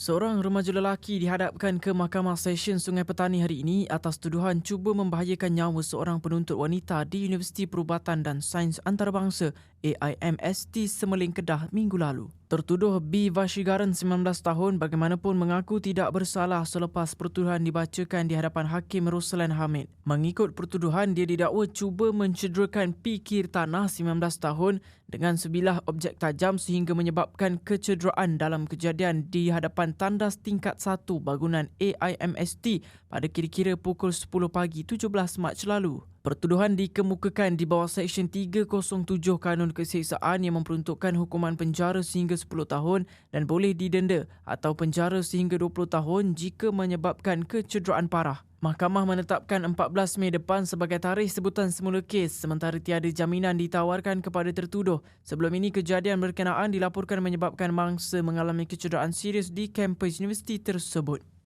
Seorang remaja lelaki dihadapkan ke Mahkamah Session Sungai Petani hari ini atas tuduhan cuba membahayakan nyawa seorang penuntut wanita di Universiti Perubatan dan Sains Antarabangsa AIMST Semeling Kedah minggu lalu. Tertuduh B. Vashigaran 19 tahun bagaimanapun mengaku tidak bersalah selepas pertuduhan dibacakan di hadapan Hakim Roslan Hamid. Mengikut pertuduhan, dia didakwa cuba mencederakan P. Kirtanah 19 tahun dengan sebilah objek tajam sehingga menyebabkan kecederaan dalam kejadian di hadapan tandas tingkat 1 bangunan AIMST pada kira-kira pukul 10 pagi 17 Mac lalu. Pertuduhan dikemukakan di bawah Seksyen 307 Kanun Keseksaan yang memperuntukkan hukuman penjara sehingga 10 tahun dan boleh didenda atau penjara sehingga 20 tahun jika menyebabkan kecederaan parah. Mahkamah menetapkan 14 Mei depan sebagai tarikh sebutan semula kes sementara tiada jaminan ditawarkan kepada tertuduh. Sebelum ini kejadian berkenaan dilaporkan menyebabkan mangsa mengalami kecederaan serius di kampus universiti tersebut.